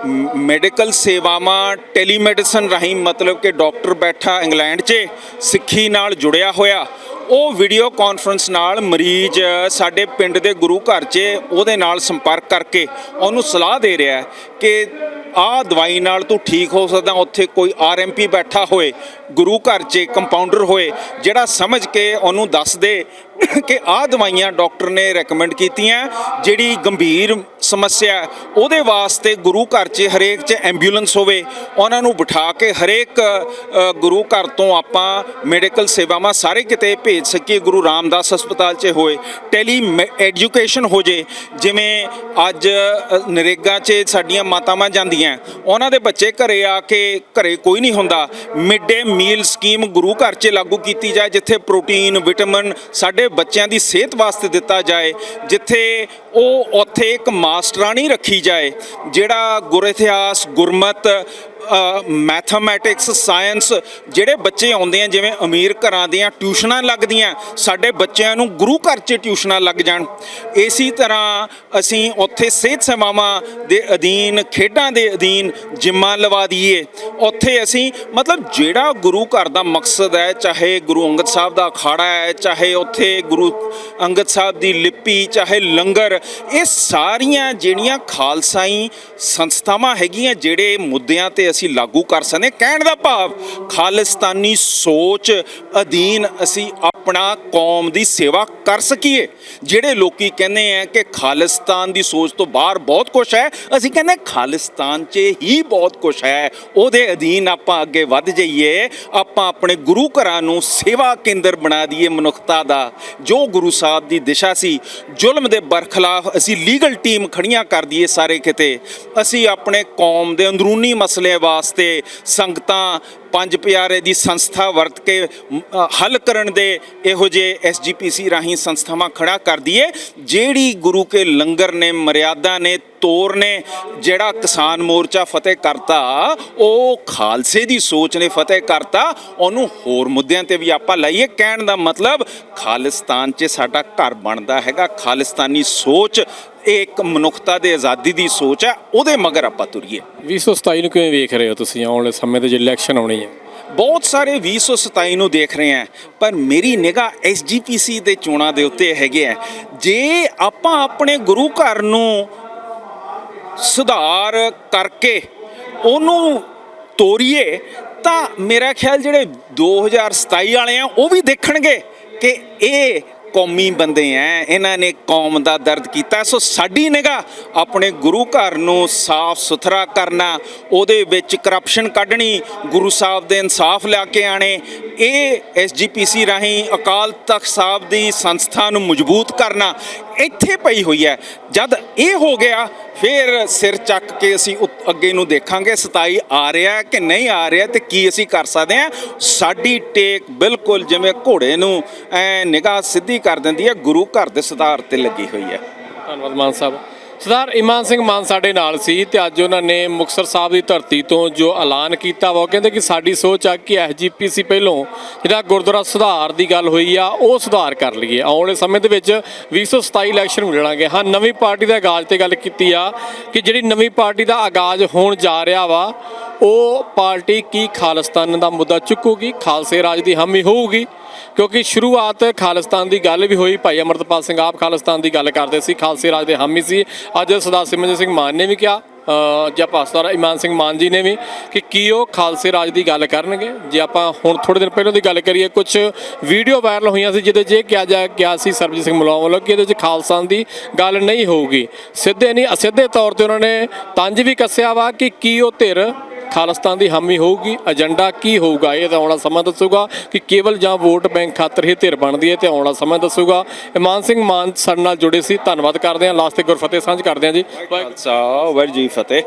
ਮੈਡੀਕਲ ਸੇਵਾਵਾਂ ਟੈਲੀਮੈਡੀਸਨ ਰਾਹੀਂ ਮਤਲਬ ਕਿ ਡਾਕਟਰ ਬੈਠਾ ਇੰਗਲੈਂਡ 'ਚ, ਸਿੱਖੀ ਨਾਲ ਜੁੜਿਆ ਹੋਇਆ, ਉਹ ਵੀਡੀਓ ਕਾਨਫਰੰਸ ਨਾਲ ਮਰੀਜ਼ ਸਾਡੇ ਪਿੰਡ ਦੇ ਗੁਰੂ ਘਰ 'ਚ ਉਹਦੇ ਨਾਲ ਸੰਪਰਕ ਕਰਕੇ ਉਹਨੂੰ ਸਲਾਹ ਦੇ ਰਿਹਾ ਕਿ ਆਹ ਦਵਾਈ ਨਾਲ ਤੂੰ ਠੀਕ ਹੋ ਸਕਦਾ, ਉੱਥੇ ਕੋਈ ਆਰਐਮਪੀ ਬੈਠਾ ਹੋਏ, ਗੁਰੂ ਘਰ 'ਚ ਕੰਪਾਊਂਡਰ ਹੋਏ, ਜਿਹੜਾ ਸਮਝ ਕੇ ਉਹਨੂੰ ਦੱਸ ਦੇ ਕਿ ਆਹ ਦਵਾਈਆਂ ਡਾਕਟਰ ਨੇ ਰეკਮੈਂਡ ਕੀਤੀਆਂ, ਜਿਹੜੀ ਗੰਭੀਰ ਸਮੱਸਿਆ ਉਹਦੇ ਵਾਸਤੇ ਗੁਰੂ ਘਰ 'ਚ, ਹਰੇਕ 'ਚ ਐਂਬੂਲੈਂਸ ਹੋਵੇ, ਉਹਨਾਂ ਨੂੰ ਬਿਠਾ ਕੇ ਹਰੇਕ ਗੁਰੂ ਘਰ ਤੋਂ ਆਪਾਂ ਮੈਡੀਕਲ ਸੇਵਾਵਾਂ ਸਾਰੇ ਕਿਤੇ ਭੇਜ ਸਕੀਏ, ਗੁਰੂ ਰਾਮਦਾਸ ਹਸਪਤਾਲ 'ਚ ਹੋਏ ਟੈਲੀ ਐਜੂਕੇਸ਼ਨ ਹੋ ਜੇ, ਜਿਵੇਂ ਅੱਜ ਨਰੇਗਾ 'ਚ ਸਾਡੀਆਂ ਮਾਤਾਵਾਂ ਜਾਂਦੀਆਂ, ਉਹਨਾਂ ਦੇ ਬੱਚੇ ਘਰੇ ਆ ਕੇ ਘਰੇ ਕੋਈ ਨਹੀਂ ਹੁੰਦਾ ਮਿਡ ਡੇ ਮੀਲ ਸਕੀਮ ਗੁਰੂ ਘਰ 'ਚ ਲਾਗੂ ਕੀਤੀ ਜਾਏ, ਜਿੱਥੇ ਪ੍ਰੋਟੀਨ ਵਿਟਾਮਿਨ ਸਾਡੇ ਬੱਚਿਆਂ ਦੀ ਸਿਹਤ ਵਾਸਤੇ ਦਿੱਤਾ ਜਾਏ, ਜਿੱਥੇ ਉਹ ਉੱਥੇ ਇੱਕ ਮਾਸਟਰਾਣੀ ਰੱਖੀ ਜਾਏ, ਜਿਹੜਾ ਗੁਰ ਇਤਿਹਾਸ, ਗੁਰਮਤ ਮੈਥਮੈਟਿਕਸ ਸਾਇੰਸ ਜਿਹੜੇ ਬੱਚੇ ਆਉਂਦੇ ਆ, ਜਿਵੇਂ ਅਮੀਰ ਘਰਾਂ ਦੀਆਂ ਟਿਊਸ਼ਨਾਂ ਲੱਗਦੀਆਂ, ਸਾਡੇ ਬੱਚਿਆਂ ਨੂੰ ਗੁਰੂ ਘਰ 'ਚ ਟਿਊਸ਼ਨਾਂ ਲੱਗ ਜਾਣ। ਇਸੇ ਤਰ੍ਹਾਂ ਅਸੀਂ ਉੱਥੇ ਸਿਹਤ ਸੇਵਾਵਾਂ ਦੇ ਅਧੀਨ, ਖੇਡਾਂ ਦੇ ਅਧੀਨ ਜਿੰਮਾਂ ਲਵਾ ਦਈਏ। ਉੱਥੇ ਅਸੀਂ ਮਤਲਬ ਜਿਹੜਾ ਗੁਰੂ ਘਰ ਦਾ ਮਕਸਦ ਹੈ, ਚਾਹੇ ਗੁਰੂ ਅੰਗਦ ਸਾਹਿਬ ਦਾ ਅਖਾੜਾ ਹੈ, ਚਾਹੇ ਉੱਥੇ ਗੁਰੂ ਅੰਗਦ ਸਾਹਿਬ ਦੀ ਲਿਪੀ, ਚਾਹੇ ਲੰਗਰ, ਇਹ ਸਾਰੀਆਂ ਜਿਹੜੀਆਂ ਖਾਲਸਾਈ ਸੰਸਥਾਵਾਂ ਹੈਗੀਆਂ, ਜਿਹੜੇ ਮੁੱਦਿਆਂ ਤੇ ਅਸੀਂ ਲਾਗੂ ਕਰ ਸਕਦੇ ਕਹਿਣ ਦਾ ਭਾਵ, ਖਾਲਿਸਤਾਨੀ ਸੋਚ ਅਧੀਨ ਅਸੀਂ ਆਪਣਾ ਕੌਮ ਦੀ ਸੇਵਾ ਕਰ ਸਕੀਏ। ਜਿਹੜੇ ਲੋਕੀ ਕਹਿੰਦੇ ਆ ਕਿ ਖਾਲਿਸਤਾਨ ਦੀ ਸੋਚ ਤੋਂ ਬਾਹਰ ਬਹੁਤ ਕੁਝ ਹੈ, ਅਸੀਂ ਕਹਿੰਦੇ ਖਾਲਿਸਤਾਨ 'ਚ ਹੀ ਬਹੁਤ ਕੁਝ ਹੈ। ਉਹਦੇ ਅਧੀਨ ਆਪਾਂ ਅੱਗੇ ਵੱਧ ਜਾਈਏ, ਆਪਾਂ ਆਪਣੇ ਗੁਰੂ ਘਰਾਂ ਨੂੰ ਸੇਵਾ ਕੇਂਦਰ ਬਣਾ ਦਈਏ ਮਨੁੱਖਤਾ ਦਾ। ਜੋ ਗੁਰੂ ਸਾਹਿਬ ਦੀ ਦਿਸ਼ਾ ਸੀ, ਜ਼ੁਲਮ ਦੇ ਬਰਖਲਾਫ ਅਸੀਂ ਲੀਗਲ ਟੀਮ ਖੜੀਆਂ ਕਰ ਦਈਏ ਸਾਰੇ ਕਿਤੇ। ਅਸੀਂ ਆਪਣੇ ਕੌਮ ਦੇ ਅੰਦਰੂਨੀ ਮਸਲੇ ਵਾਸਤੇ ਸੰਗਤਾਂ ਪੰਜ ਪਿਆਰੇ ਦੀ ਸੰਸਥਾ ਵਰਤ ਕੇ ਹੱਲ ਕਰਨ ਦੇ ਇਹੋ ਜਿਹੇ ਐਸਜੀਪੀਸੀ ਰਾਹੀਂ ਸੰਸਥਾਵਾਂ ਖੜਾ ਕਰ ਦਈਏ। ਜਿਹੜੀ ਗੁਰੂ ਕੇ ਲੰਗਰ ਨੇ, ਮਰਿਆਦਾ ਨੇ, ਤੋਰ ਨੇ, ਜਿਹੜਾ ਕਿਸਾਨ ਮੋਰਚਾ ਫਤਿਹ ਕਰਤਾ, ਉਹ ਖਾਲਸੇ ਦੀ ਸੋਚ ਨੇ ਫਤਿਹ ਕਰਤਾ, ਉਹਨੂੰ ਹੋਰ ਮੁੱਦਿਆਂ ਤੇ ਵੀ ਆਪਾਂ ਲਾਈਏ। ਕਹਿਣ ਦਾ ਮਤਲਬ, ਖਾਲਿਸਤਾਨ 'ਚ ਸਾਡਾ ਘਰ ਬਣਦਾ ਹੈਗਾ। ਖਾਲਿਸਤਾਨੀ ਸੋਚ, ਇਹ ਇੱਕ ਮਨੁੱਖਤਾ ਦੇ ਆਜ਼ਾਦੀ ਦੀ ਸੋਚ ਹੈ। ਉਹਦੇ ਮਗਰ ਆਪਾਂ ਤੁਰੀਏ। 2027 ਨੂੰ ਕਿਵੇਂ ਵੇਖ ਰਹੇ ਹੋ ਤੁਸੀਂ? ਆਉਣ ਵਾਲੇ ਸਮੇਂ ਤੇ ਜੇ ਇਲੈਕਸ਼ਨ ਆਉਣੀ ਬਹੁਤ ਸਾਰੇ 2027 ਨੂੰ ਦੇਖ ਰਹੇ ਆ ਪਰ ਮੇਰੀ ਨਿਗਾਹ ਐਸਜੀਪੀਸੀ ਦੇ ਚੋਣਾਂ ਦੇ ਉੱਤੇ ਹੈਗੇ ਆ ਜੇ ਆਪਾਂ ਆਪਣੇ ਗੁਰੂ ਘਰ ਨੂੰ ਸੁਧਾਰ ਕਰਕੇ ਉਹਨੂੰ ਤੋਰੀਏ, ਤਾਂ ਮੇਰਾ ਖਿਆਲ ਜਿਹੜੇ 2027 ਵਾਲੇ ਆ, ਉਹ ਵੀ ਦੇਖਣਗੇ ਕਿ ਇਹ ਕੌਮੀ ਬੰਦੇ ਐ, ਇਹਨਾਂ ਨੇ ਕੌਮ ਦਾ ਦਰਦ ਕੀਤਾ। ਸੋ ਸਾਡੀ ਨਿਗਾਹ ਆਪਣੇ ਗੁਰੂ ਘਰ ਨੂੰ ਸਾਫ਼ ਸੁਥਰਾ ਕਰਨਾ, ਉਹਦੇ ਵਿੱਚ ਕਰਪਸ਼ਨ ਕੱਢਣੀ, ਗੁਰੂ ਸਾਹਿਬ ਦੇ ਇਨਸਾਫ ਲਿਆ ਕੇ ਆਣੇ ਇਹ ਐਸਜੀਪੀਸੀ ਰਾਹੀਂ ਅਕਾਲ ਤਖਤ ਸਾਹਿਬ ਦੀ ਸੰਸਥਾ ਨੂੰ ਮਜ਼ਬੂਤ ਕਰਨਾ ਇੱਥੇ ਪਈ ਹੋਈ ਹੈ ਜਦ ਇਹ ਹੋ ਗਿਆ ਫਿਰ ਸਿਰ ਚੱਕ ਕੇ ਅਸੀਂ ਉਤ- ਅੱਗੇ ਨੂੰ ਦੇਖਾਂਗੇ 27 ਆ ਰਿਹਾ ਕਿ ਨਹੀਂ ਆ ਰਿਹਾ ਤੇ ਕੀ ਅਸੀਂ ਕਰ ਸਕਦੇ ਹਾਂ? ਸਾਡੀ ਟੇਕ ਬਿਲਕੁਲ ਜਿਵੇਂ ਘੋੜੇ ਨੂੰ ਐ ਨਿਗਾਹ ਸਿੱਧੀ ਕਰ ਦਿੰਦੀ ਹੈ, ਗੁਰੂ ਘਰ ਦੇ ਸੁਧਾਰ ਤੇ ਲੱਗੀ ਹੋਈ ਹੈ। ਧੰਨਵਾਦ ਮਾਨ ਸਾਹਿਬ। ਸਰਦਾਰ ਇਮਾਨ ਸਿੰਘ ਮਾਨ ਸਾਡੇ ਨਾਲ ਸੀ ਤੇ ਅੱਜ ਉਹਨਾਂ ਨੇ ਮੁਕਤਸਰ ਸਾਹਿਬ ਦੀ ਧਰਤੀ ਤੋਂ ਜੋ ਐਲਾਨ ਕੀਤਾ ਵਾ, ਉਹ ਕਹਿੰਦੇ ਕਿ ਸਾਡੀ ਸੋਚ ਆ ਕਿ ਐਸਜੀਪੀਸੀ ਪਹਿਲੋਂ ਜਿਹੜਾ ਗੁਰਦੁਆਰਾ ਸੁਧਾਰ ਦੀ ਗੱਲ ਹੋਈ ਆ, ਉਹ ਸੁਧਾਰ ਕਰ ਲਈਏ। ਆਉਣ ਵਾਲੇ ਸਮੇਂ ਦੇ ਵਿੱਚ 2027 ਇਲੈਕਸ਼ਨ ਨੂੰ ਲੜਾਂਗੇ ਹਾਂ, ਨਵੀਂ ਪਾਰਟੀ ਦਾ ਆਗਾਜ਼ ਤੇ ਗੱਲ ਕੀਤੀ ਆ ਕਿ ਜਿਹੜੀ ਨਵੀਂ ਪਾਰਟੀ ਦਾ ਆਗਾਜ਼ ਹੋਣ ਜਾ ਰਿਹਾ ਵਾ, ਉਹ ਪਾਰਟੀ ਕੀ ਖਾਲਸਤਾਨ ਦਾ ਮੁੱਦਾ ਚੁੱਕੂਗੀ, ਖਾਲਸੇ ਰਾਜ ਦੀ ਹਾਮੀ ਹੋਊਗੀ। ਕਿਉਂਕਿ ਸ਼ੁਰੂਆਤ ਖਾਲਿਸਤਾਨ ਦੀ ਗੱਲ ਵੀ ਹੋਈ। ਭਾਈ ਅਮਰਤਪਾਲ ਸਿੰਘ ਆਪ ਖਾਲਿਸਤਾਨ ਦੀ ਗੱਲ ਕਰਦੇ ਸੀ। ਖਾਲਸੇ ਰਾਜ ਦੇ ਹਾਮੀ ਸੀ। ਅੱਜ ਸਰਦਾਰ ਸਿਮਰਜੀਤ ਸਿੰਘ ਮਾਨ ਨੇ ਵੀ ਕਿਹਾ ਜਾਂ ਪਾਸਟਰ ਇਮਾਨ ਸਿੰਘ ਮਾਨ ਜੀ ਨੇ ਵੀ ਕਿ ਕੀ ਉਹ ਖਾਲਸੇ ਰਾਜ ਦੀ ਗੱਲ ਕਰਨਗੇ। ਜੇ ਆਪਾਂ ਹੁਣ ਥੋੜੇ ਦਿਨ ਪਹਿਲਾਂ ਦੀ ਗੱਲ ਕਰੀਏ ਕੁਝ ਵੀਡੀਓ ਵਾਇਰਲ ਹੋਈਆਂ ਸੀ ਜਿਹਦੇ 'ਚ ਇਹ ਕਿਹਾ ਜਾ ਗਿਆ ਸੀ ਸਰਬਜੀਤ ਸਿੰਘ ਮਲੌ ਵੱਲੋਂ ਕਿ ਇਹਦੇ 'ਚ ਖਾਲਸਾ ਦੀ ਗੱਲ ਨਹੀਂ ਹੋਊਗੀ। ਸਿੱਧੇ ਨਹੀਂ, ਅਸਿੱਧੇ ਤੌਰ ਤੇ ਉਹਨਾਂ ਨੇ ਤੰਜ ਵੀ ਕੱਸਿਆ ਵਾ ਕਿ ਕੀ ਉਹ ਧਿਰ ਖਾਲਿਸਤਾਨ ਦੀ ਹਾਮੀ ਹੋਊਗੀ, ਏਜੰਡਾ ਕੀ ਹੋਊਗਾ? ਇਹ ਤਾਂ ਆਉਣਾ ਸਮਾਂ ਦੱਸੂਗਾ ਕਿ ਕੇਵਲ ਜਾਂ ਵੋਟ ਬੈਂਕ ਖਾਤਰ ਹੀ ਧਿਰ ਬਣਦੀ ਹੈ ਤੇ ਆਉਣਾ ਸਮਾਂ ਦੱਸੂਗਾ। ਇਮਾਨ ਸਿੰਘ ਮਾਨ ਸਾਡੇ ਨਾਲ ਜੁੜੇ ਸੀ, ਧੰਨਵਾਦ ਕਰਦੇ ਹਾਂ। ਲਾਸਟ ਤੇ ਗੁਰਫਤਿਹ ਸਾਂਝ ਕਰਦੇ ਹਾਂ ਜੀ। ਖਾਲਸਾ, ਵਾਹਿਗੁਰੂ ਜੀ ਫਤਿਹ।